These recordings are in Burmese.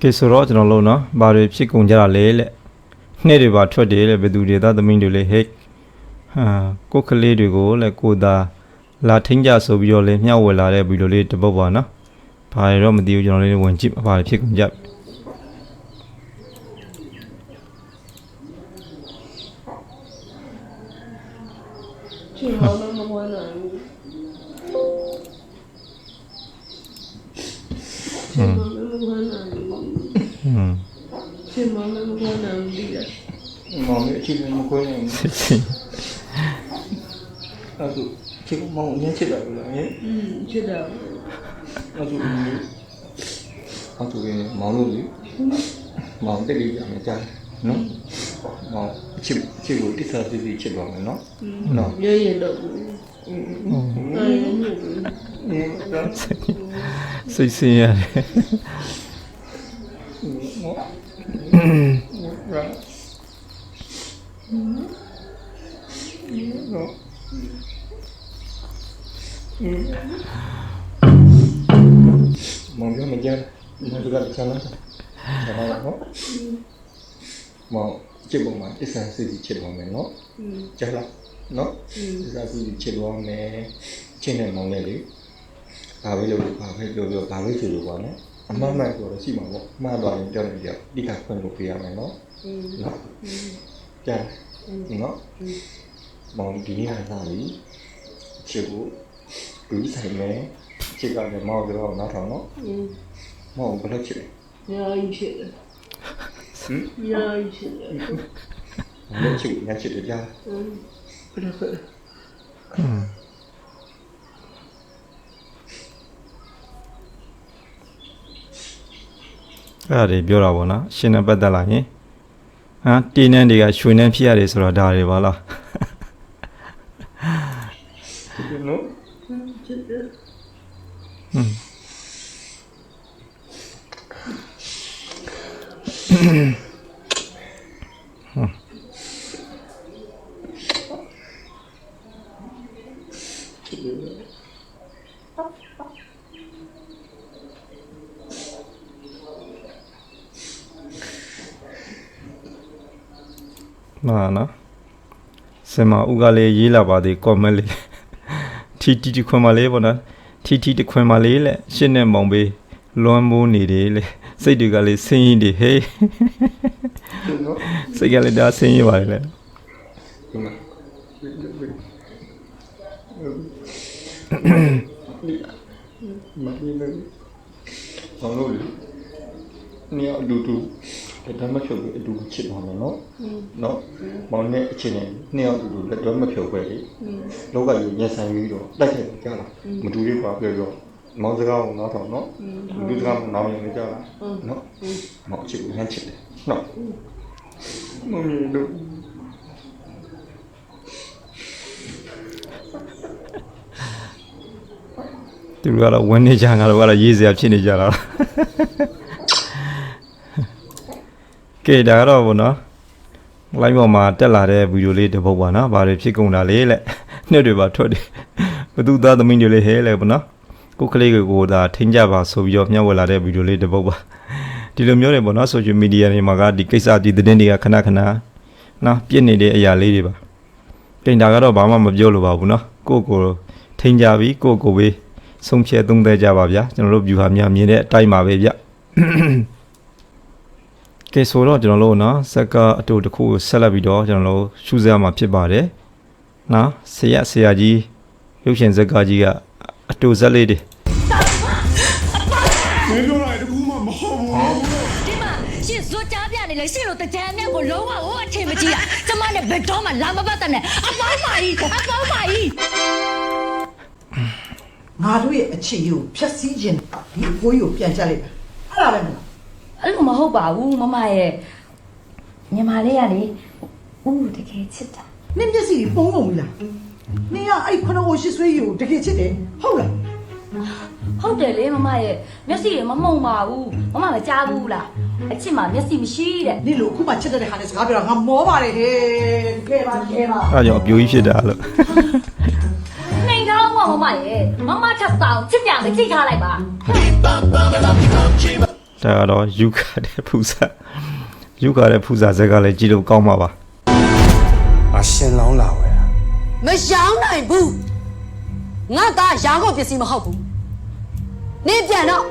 ကဲဆိုတော့ကျွန်တော်လို့နော်ဘာတွေဖြစ်ကုန်ကြတာလဲလက်နှစ်တွေပါထွက်တယ်လေဘယ်သူတွေသားသမီးတွေလဲဟဲ့ဟာကိုယ်ကလေးတွေကိုလက်ကိုသာလာထင်းကြဆိုပြီးတော့လေမျှဝေလာတဲ့ဗီဒီယိုလေးတစ်ပုတ်ပါနော်ဘာတွေတော့မသိဘူးကျွန်တော်လေးဝင်ကြည့်ဘာတွေဖြစ်ကုန်ကြရှင်မောင်မမွန်းနိုင်ဘူးရှင်မောင်မမွန်းနိုင်ဘူး อืม ရှင်မောင်မမွန်းနိုင်ဘူးဒီက မောင်လေးအ ချစ်မခွင့်နိုင်ဘူးအဲ့ဒါချစ်မောင်ငင်းချစ်တာလို့လားဟင်อืมချစ်တာအဲ့ဒါအဲ့ဒါမောင်လို့လေမောင်တက်လေးကြမယ်ကြားနော်မောင်ချစ်ချစ်ကိုတိစားစီစီချစ်ပါမယ်နော်နော်ရရတော့ဘူးစိတ်ဆင်းရတယ် မောင်ရမကြမ်းမတူကချမ်းသာဆရာတော့မောင်ချစ်ပုံမှာအစ်ဆန်စီချစ်ပုံမယ်နော်ကြားလားနော်အစ်ဆန်စီချစ်လို့မယ်ချစ်နေမောင်လေးလေဘာပဲလုပ်လို့ဘာပဲလုပ်လို့ဘာပဲဆိုလို့ပေါ့နော်အမှန်မှန်ဆိုတော့ရှိမှာပေါ့မှားသွားရင်ပြောနေကြတိကခွင့်လို့ပြရမယ်နော်နော်ကြားနော်မောင်ဒီနေ့ဟာလာပြီချစ်ဖို့ ဘူးဆိုင်မယ်ချစ်ကလည်းမောက်ကြတော့နောက်ထောင်နော်မောက်ဘယ်လိုချစ်လဲညာကြီးချစ်တယ်ဟင်ညာကြီးချစ်တယ်ဘယ်ချစ်ညာချစ်တယ်ကြားဘယ်လိုလဲအဲ့ဒါတွေပြောတာပေါ့နော်ရှင်နဲ့ပတ်သက်လာရင်ဟမ်တင်းနှန်းတွေကရွှေနှန်းဖြစ်ရတယ်ဆိုတော့ဒါတွေပါလား န်နော်စင်မဦးကလေးရေးလာပါသေး comment လေးထီထီတခွင်မလေးပေါ့နော်ထီထီတခွင်မလေးလက်ရှင်းနဲ့မောင်ပေးလွမ်းမိုးနေတယ်လေ စိတ်တွေကလေးဆင်းရင်တွေဟေးနော်စိတ်ကလေးဒါဆင်းရင်ပါလေဒီမှာမဒီနေဘာလို့လဲနေအတူတူဒါမှမဖြစ်ဘူးအတူချစ်ပါမယ်နော်နော်မောင်နဲ့အချင်းနဲ့နှစ်ယောက်အတူတူလက်တွဲမဖြုတ်ပဲလေလောကကြီးရက်ဆိုင်ပြီးတော့တိုက်ခိုက်ကြလားမတူလေးပါပြောပြော မောင်စကားကိုနားထောင်နော်လူစကားကိုနားမလည်ကြလားနော်မောင်ချစ်ကိုဟန်ချစ်တယ်နော်မမီတို့သူတို့ကတော့ဝင်းနေကြငါတို့ကတော့ရေးစရာဖြစ်နေကြတာကဲဒါကတော့ဗောနော် live ပေါ်မှာတက်လာတဲ့ဗီဒီယိုလေးတစ်ပုဒ်ပါနော်ဘာတွေဖြစ်ကုန်တာလဲလက်နှစ်တွေပါထွက်တယ်ဘသူသားသမီးတွေလေးဟဲလဲဗောနော် ကိုယ်ကလေးကိုဒါထိန်းကြပါဆိုပြီးတော့မျှဝေလာတဲ့ဗီဒီယိုလေးတစ်ပုဒ်ပါဒီလိုမျိုးတွေဗောနော် social media တွေမှာကဒီကိစ္စဒီသတင်းတွေကခဏခဏနော်ပြစ်နေတဲ့အရာလေးတွေပါတင်တာကတော့ဘာမှမပြောလို့ပါဘူးနော်ကိုယ့်ကိုယ်ထိန်းကြပြီကိုယ့်ကိုယ်ပဲဆုံးဖြတ်သုံးသပ်ကြပါဗျာကျွန်တော်တို့ view ဟာများမြင်တဲ့အတိုင်းပါပဲဗျကဲဆိုတော့ကျွန်တော်တို့နော်စက်ကအတူတစ်ခုကိုဆက်လက်ပြီးတော့ကျွန်တော်တို့ရှုစရမှာဖြစ်ပါတယ်နော်ဆရာဆရာကြီးရုပ်ရှင်ဇက်ကကြီးက အတူဇက်လေးတွေမင်းပြောတာတကူမှမဟုတ်ဘူးဒီမှာရှင်ဇွတ်ကြားပြနေလေရှင်တို့တကြံမြတ်ကိုလုံးဝဟိုအထင်မကြီးတာကျမနဲ့ဘယ်တော့မှလာမပတ်တဲ့နဲ့အပေါင်းပါကြီးအပေါင်းပါကြီးငါတို့ရဲ့အခြေကိုဖြတ်စည်းခြင်းဒီအကိုကြီးကိုပြန်ချက်လိုက်ပါအဲ့ဒါလည်းမလားအဲ့လိုမဟုတ်ပါဘူးမမရဲ့ညီမလေးကလေဦးတကယ်ချစ်တာနင့်မျက်စိကြီးပုံးကုန်ပြီလား နင်ကအဲ့ခဏကိုရှစ်ဆွေးကြီးကိုတကယ်ချစ်တယ်ဟုတ်လားဟုတ်တယ်လေမမရဲ့မျက်စိရမမှုံပါဘူးမမမကြားဘူးလားအချစ်မှာမျက်စိမရှိတဲ့နင်လိုအခုမှချစ်တဲ့ဟာနဲ့စကားပြောတာငါမောပါတယ်ဟဲ့ကဲပါကဲပါအဲ့ဒါကြောင့်အပြိုကြီးဖြစ်တာလို့နှိမ်ထားတော့မမရဲ့မမထပ်ဆောင်ချစ်ကြမယ်ကြိတ်ထားလိုက်ပါဟဒါကတော့ယူခတဲ့ဖူစာယူခတဲ့ဖူစာဇက်ကလည်းကြည့်လို့ကောင်းပါပါအရှင်လောင်းလာဝဲတာ မရောင်းနိုင်ဘူးငါသားရာကုန်ပစ္စည်းမဟုတ်ဘူးနင်းပြန်တော့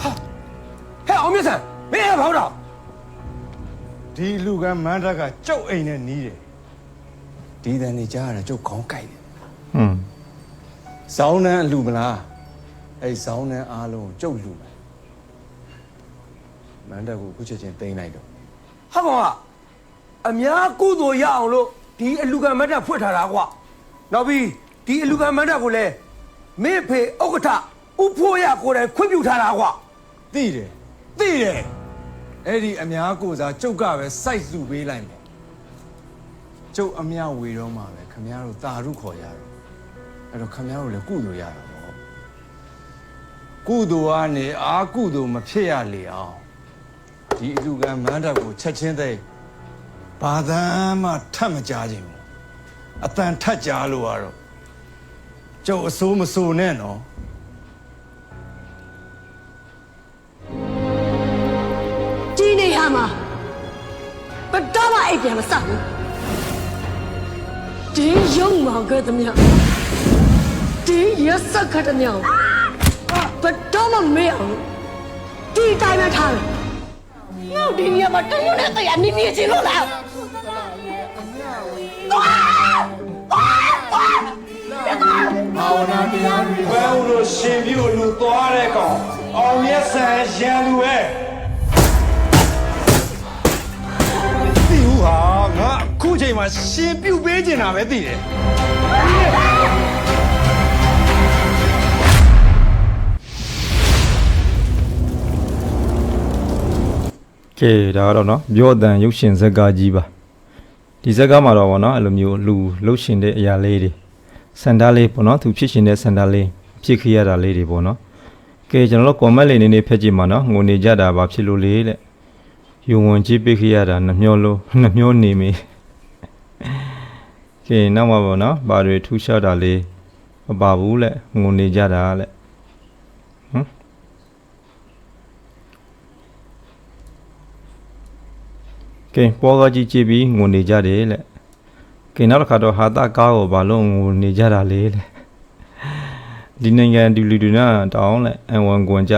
ဟဲ့အောင်မြတ်ဆန်မင်းရဖောက်တော့ဒီလူကမန်းတက်ကကျုပ်အိမ်နဲ့နီးတယ်ဒီတန်နေကြားရတာကျုပ်ခေါင်းကိုက်တယ်ဟွန်းဇောင်းနှန်းအလူမလားအဲ့ဇောင်းနှန်းအားလုံးကိုကျုပ်လူမယ် မန်းတက်ကိုအခုချက်ချင်းတိမ့်လိုက်တော့ဟာကောင်ကအများကုသိုလ်ရအောင်လို့ဒီအလူကမတ်တက်ဖွင့်ထားတာကွာနောက်ပြီးဒီအလူကမတ်တက်ကိုလည်းမင်းဖေဥက္ကဋ္ဌဥဖို့ရကိုယ်တိုင်ခွင့်ပြုထားတာကွာသိတယ်သိတယ်အဲ့ဒီအများကိုစားကျုပ်ကပဲစိုက်လူပေးလိုက်မယ်ကျုပ်အမြဝေတော့မှာပဲခမရတို့တာရုခေါ်ရတော့အဲ့တော့ခမရတို့လည်းကုသိုလ်ရတာပေါ့ကုသိုလ်ကနေအာကုသိုလ်မဖြစ်ရလေအောင် ဒီအလူကမန်းတက်ကိုချက်ချင်းသိမ်းဘာသာမှထပ်မကြားခြင်းဘူးအတန်ထပ်ကြားလို့ကတော့ကျုပ်အစိုးမစိုးနဲ့နော်ဒီနေရာမှာဘယ်တော့မှအိပ်ပြန်မဆက်ဘူးဒီရုံမောင်ကတည်းကဒီရစက်ခတ်တဲ့မြောင်ဘယ်တော့မှမေ့အောင်ဒီတိုင်းပဲထားတယ် ငေါဒီနေရာမှာတရုံနဲ့တရားနေနေချင်လို့လားဘာဝနာတရားတွေဘယ်လိုရှင်ပြီးလို့လူသွားတဲ့ကောင်အောင်မြတ်ဆန်ရန်လူရဲ့ဒီဟူဟာငါအခုချိန်မှာရှင်ပြုတ်ပေးနေတာပဲသိတယ် ကဲဒါကတော့เนาะပြောအတန်ရုပ်ရှင်ဇက်ကားကြီးပါဒီဇက်ကားမှာတော့ဗောနော်အဲ့လိုမျိုးလူလှုပ်ရှင်တဲ့အရာလေးတွေစန်တာလေးပေါ့နော်သူဖြစ်ရှင်တဲ့စန်တာလေးဖြစ်ခရရတာလေးတွေပေါ့နော်ကဲကျွန်တော်တို့ comment လေးနေနေဖက်ကြည့်မှာနော်ငိုနေကြတာဘာဖြစ်လို့လဲတဲ့ယုံဝင်ကြည့်ပေးခရရတာနှမျောလို့နှမျောနေမေကဲနောက်မှာပေါ့နော်ဘာတွေထူးခြားတာလေးမပါဘူးလက်ငိုနေကြတာလက် ကဲပေါ်ကကြီးကြည့်ပြီးငိုနေကြတယ်လက်ကဲနောက်တစ်ခါတော့ဟာတာကားကိုဘာလို့ငိုနေကြတာလဲလက်ဒီနိုင်ငံဒီလူတွေနာတောင်းလက်အဝန်ကွန်ကြ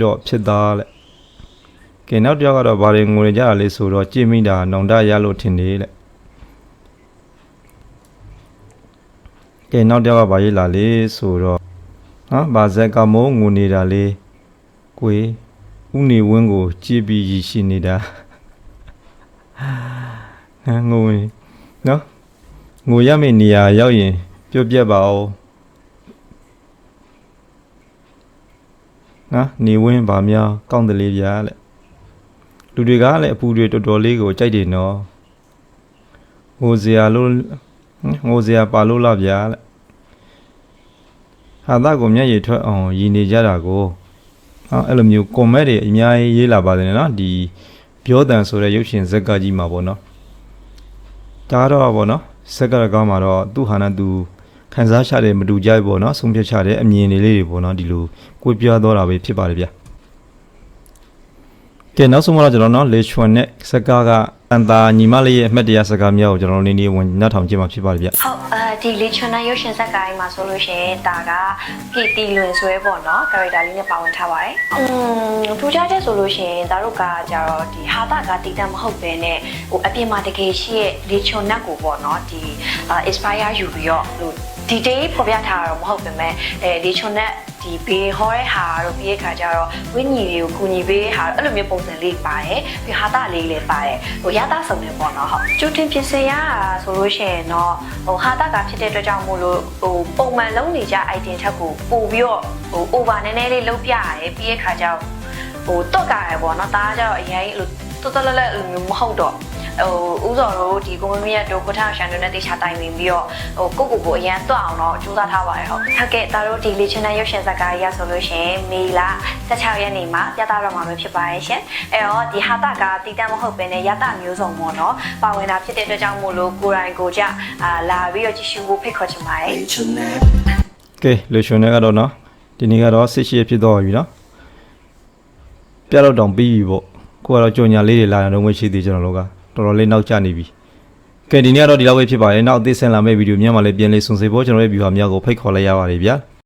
တော့ဖြစ်သားလက်ကဲနောက်တစ်ယောက်ကတော့ဘာတွေငိုနေကြတာလဲဆိုတော့ကြည့်မိတာနောင်တရလို့ထင်တယ်လက်ကဲနောက်တစ်ယောက်ကဘာရေးလာလဲဆိုတော့ဟာဘာဇက်ကမိုးငိုနေတာလေကိုယ်ဥနေဝင်းကိုကြည့်ပြီးရရှိနေတာ ဟမ်ငိုရင်နော်ငိုရမယ့်နေရာရောက်ရင် ပြောပြပါဦးနော်နေဝင်းဗာများကောင်းတယ်လေးဗျာလက်လူတွေကလည်းအပူတွေတော်တော်လေးကိုကြိုက်တယ်နော်ငိုစရာလို့ဟမ်ငိုစရာပါလို့လားဗျာလက်ဟာသားကိုမျက်ရည်ထွက်အောင်ရည်နေကြတာကိုဟာအဲ့လိုမျိုးကွန်မန့်တွေအများကြီးရေးလာပါတယ်နော်ဒီ ပြောတန်ဆိုတဲ့ရုပ်ရှင်ဇက်ကကြီးမှာပေါ့နော်ဒါတော့ပေါ့နော်ဇက်ကရကောင်းမှာတော့သူ့ဟာနဲ့သူခန်းစားချတဲ့မတူကြဘူးပေါ့နော်ဆုံးဖြတ်ချတဲ့အမြင်တွေလေးတွေပေါ့နော်ဒီလိုကိုပြသွားတာပဲဖြစ်ပါတယ်ဗျ ကဲနောက်ဆုံးတော့ကျွန်တော်နော်လေချွန်နဲ့ဇက်ကကအန်တာညီမလေးရဲ့အမှတ်တရဇက်ကများကိုကျွန်တော်နေနေဝင်နှက်ထောင်ကြည့်မှာဖြစ်ပါတယ်ဗျဟုတ်အဲဒီလေချွန်နာရုပ်ရှင်ဇာတ်ကားကြီးမှာဆိုလို့ရှိရင်ဒါကပြည်တီလွင်ဆွဲပေါ့နော် character လေးနဲ့ပါဝင်ထားပါတယ်။อืมထူးခြားချက်ဆိုလို့ရှိရင်ဒါတို့ကကြတော့ဒီဟာတာကတည်တတ်မဟုတ်ပဲနဲ့ဟိုအပြင်မှာတကယ်ရှိရဲ့လေချွန်နက်ကိုပေါ့နော်ဒီအာ inspire ယူပြီးတော့ဟို detail ဖော်ပြထားတာတော့မဟုတ်ပါမဲ့အဲလေချွန်နက် ဒီဘေးဟောတဲ့ဟာတို့ပြီးတဲ့ခါကျတော့ဝင်းညီတွေကိုကူညီပေးတဲ့ဟာအဲ့လိုမျိုးပုံစံလေးပါတယ်ပြီးဟာတာလေးလည်းပါတယ်ဟိုရတာစုံနေပေါ့နော်ဟုတ်ကျူတင်ပြင်ဆင်ရတာဆိုလို့ရှိရင်တော့ဟိုဟာတာကဖြစ်တဲ့အတွက်ကြောင့်မို့လို့ဟိုပုံမှန်လုံးနေကြ item ထက်ကိုပို့ပြီးတော့ဟို over နည်းနည်းလေးလုံးပြရတယ်ပြီးတဲ့ခါကျတော့ဟိုတော့ကရယ်ပေါ့နော်ဒါကကျတော့အရင်အဲ့လိုတော်တော်လည်းလည်းအဲ့လိုမျိုးမဟုတ်တော့ ဟိုဥစော်တို့ဒီကိုမမရတို့ကိုထားရှာတို့နဲ့တေချာတိုင်ပင်ပြီးတော့ဟိုကိုကိုကိုအရန်တွအောင်တော့စူးစမ်းထားပါတယ်ဟုတ်ဟုတ်ကဲ့ဒါတို့ဒီလေချင်တဲ့ရုပ်ရှင်ဇာတ်ကားကြီးရဆိုလို့ရှိရင်မေလာ16ရက်နေ့မှာပြသတော့မှာပဲဖြစ်ပါတယ်ရှင်အဲ့တော့ဒီဟာတာကတည်တံ့မဟုတ်ဘဲနဲ့ရတမျိုးစုံပေါ့နော်ပါဝင်တာဖြစ်တဲ့အတွက်ကြောင့်မို့လို့ကိုယ်တိုင်ကိုကြအာလာပြီးတော့ကြည့်ရှုဖို့ဖိတ်ခေါ်ချင်ပါတယ်ကဲလူရှင်တွေကတော့နော်ဒီနေ့ကတော့စစ်ရှိဖြစ်တော့ပြီနော်ပြတော့တောင်ပြီးပြီပေါ့ကိုကတော့ကြော်ညာလေးတွေလာတော့မရှိသေးကျွန်တော်တို့က တော်တော်လေးနောက်ကျနေပြီကဲဒီနေ့ကတော့ဒီလောက်ပဲဖြစ်ပါတယ်နောက်အသေးဆင်လာမယ့်ဗီဒီယိုများမှာလည်းပြန်လေးစုံစည်ဖို့ကျွန်တော်ရဲ့ဗီဒီယိုများကိုဖိတ်ခေါ်လိုက်ရပါတယ်ဗျာ